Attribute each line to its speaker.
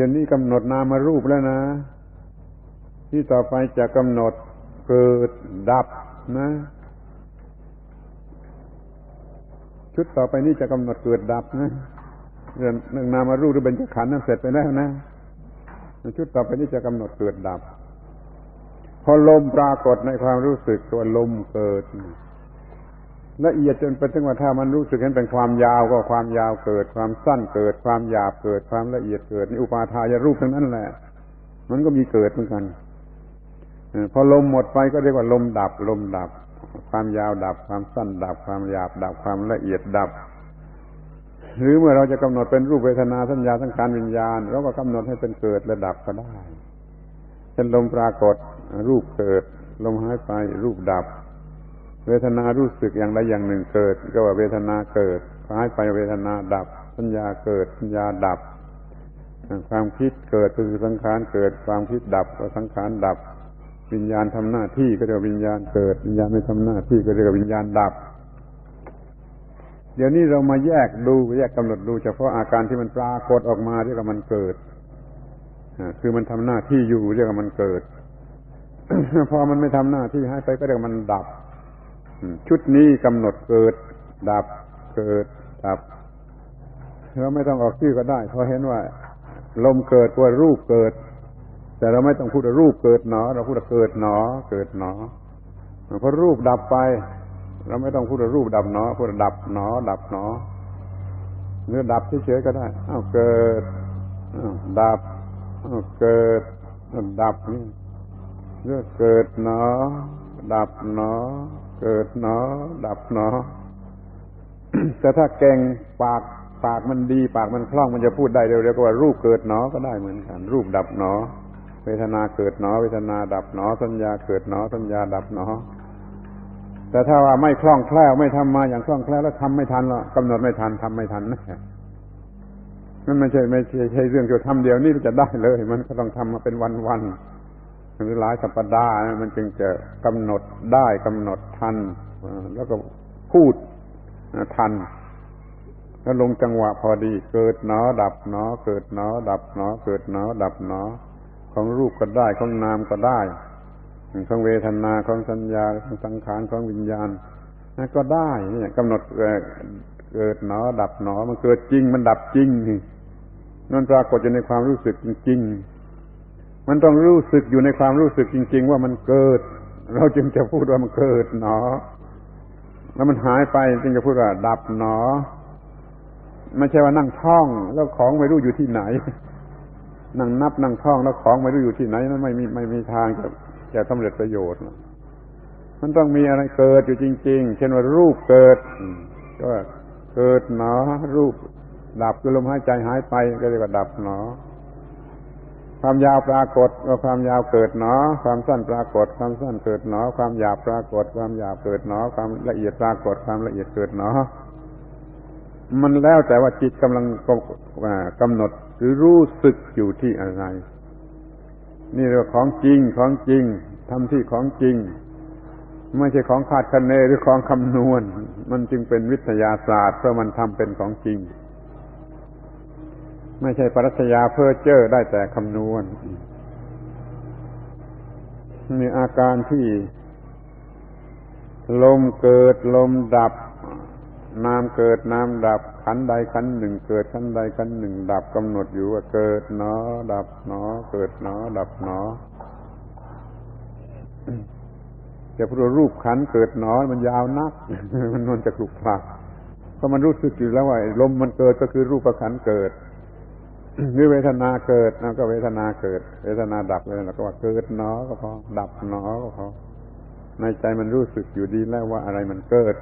Speaker 1: ช่นนี้กำหนดนามารูปแล้วนะ ที่ต่อไปจะกำหนดเกิดดับนะ ชุดต่อไปนี้จะกำหนดเกิดดับนะเรื่องเรื่องนามารูปหรือเบญจขันธ์นั้นเสร็จไปแล้วนะชุดต่อไปนี้จะกำหนดเกิดดับ พอลมปรากฏในความรู้สึกตัวลมเกิด ละเอียดจนไปถึงว่าถ้ามันรู้สึกเห็นเป็นความยาวก็ความยาวเกิด ความสั้นเกิด ความหยาบเกิด ความละเอียดเกิดนี่อุปาทายรูปทั้งนั้นแหละ มันก็มีเกิดเหมือนกันพอลมหมดไปก็เรียกว่าลมดับ ลมดับ ความยาวดับ ความสั้นดับ ความหยาบดับ ความละเอียดดับ หรือเมื่อเราจะกำหนดเป็นรูปเวทนาสัญญาสังขารวิญญาณเราก็กำหนดให้เป็นเกิดระดับก็ได้เช่นลมปรากฏรูปเกิด ลมหายไปรูปดับ เวทนารู้สึกอย่างใดอย่างหนึ่งเกิด ก็ว่าเวทนาเกิดหายไปเวทนาดับ สัญญาเกิดสัญญาดับ ความคิดเกิดก็คือสังขารเกิด ความคิดดับก็สังขารดับ วิญญาณทำหน้าที่ก็เรียกว่าวิญญาณเกิด วิญญาณไม่ทำหน้าที่ก็เรียกว่าวิญญาณดับ เดี๋ยวนี้เรามาแยกดูแยกกำหนดดูเฉพาะอาการที่มันปรากฏออกมาเรียกว่ามันเกิดคือมันทำหน้าที่อยู่เรียกว่ามันเกิด พอมันไม่ทำหน้าที่ให้ไปก็เรียกว่ามันดับ ชุดนี้กำหนดเกิด ดับเกิด ดับเราไม่ต้องออกชื่อก็ได้เพราะเห็นว่า ลมเกิดว่ารูปเกิด แต่เราไม่ต้องพูดว่ารูปเกิดหนอ เราพูดว่าเกิดหนอ เกิดหนอเพราะรูปดับไป เราไม่ต้องพูดว่ารูปดับหนอพูดว่าดับหนอ ดับหนอเนื้อดับเฉยๆก็ได้อ้าวเกิดดับเกิด ดับนี่เรื่องเกิดหนอ ดับหนอ เกิดหนอ ดับหนอ แต่ถ้าเก่งปากปากมันดี ปากมันคล่องมันจะพูดได้เร็วๆก็ว่ารูปเกิดหนอก็ได้เหมือนกัน รูปดับหนอ เวทนาเกิดหนอ เวทนาดับหนอ สัญญาเกิดหนอ สัญญาดับหนอ แต่ถ้าว่าไม่คล่องแคล่วไม่ทำมาอย่างคล่องแคล่วแล้วทำไม่ทันหรอกกำหนดไม่ทันทำไม่ทันนะนั่นไม่ใช่ไม่ใช่ใช่เรื่องจะทำเดียวนี่จะได้เลย มันก็ต้องทำมาเป็นวันๆ หรือหลายสัปดาห์มันจึงจะกำหนดได้กำหนดทัน แล้วก็พูดทัน แล้วลงจังหวะพอดี เกิดหนอ ดับหนอ เกิดหนอ ดับหนอ เกิดหนอ ดับหนอ ของรูปก็ได้ของนามก็ได้ของเวทนาของสัญญาของสังขารของวิญญาณก็ได้เนี่ยกำหนดเกิดหนอ ดับหนอ มันเกิดจริง มันดับจริงนั่นปรากฏอยู่ในความรู้สึกจริงๆ มันต้องรู้สึกอยู่ในความรู้สึกจริง ๆ ว่ามันเกิด เราจึงจะพูดว่ามันเกิดหนอ แล้วมันหายไปจึงจะพูดว่าดับหนอ ไม่ใช่ว่านั่งท่อง แล้วของไม่รู้อยู่ที่ไหน นั่งนับนั่งท่องแล้วของไม่รู้อยู่ที่ไหนนั้นไม่มีไม่มีทางจะจะสำเร็จประโยชน์ มันต้องมีอะไรเกิดอยู่จริง ๆ เช่นว่ารูปเกิด ก็เกิดหนอ รูปดับคือลมหายใจหายไปก็เรียกว่าดับหนอ ความยาวปรากฏก็ความยาวเกิดหนอ ความสั้นปรากฏ ความสั้นเกิดหนอ ความหยาบปรากฏ ความหยาบเกิดหนอ ความละเอียดปรากฏ ความละเอียดเกิดหนอ มันแล้วแต่ว่าจิตกำลังกำหนดหรือรู้สึกอยู่ที่อะไร นี่เรื่องของจริงของจริงทำที่ของจริง ไม่ใช่ของคาดคะเนหรือของคำนวณ มันจึงเป็นวิทยาศาสตร์เพราะมันทำเป็นของจริง ไม่ใช่ปรัชญาเพ้อเจ้อได้แต่คำนวณมีอาการที่ ลมเกิดลมดับ น้ำเกิดน้ำดับ ขันใดขันหนึ่ง เกิดขันใดขันหนึ่ง ดับกำหนดอยู่ว่าเกิดหนอ ดับหนอ เกิดหนอ ดับหนอจะพูดรูปขันเกิดหนอมันยาวนัก มันนวนจะกลุกคลักเพราะมันรู้สึกอยู่แล้วว่าลมมันเกิดก็คือรูปขันเกิด หรือเวทนาเกิดนะก็เวทนาเกิด เวทนาดับเลยเราก็ว่าเกิดหนอก็พอดับหนอก็พอในใจมันรู้สึกอยู่ดีแล้วว่าอะไรมันเกิด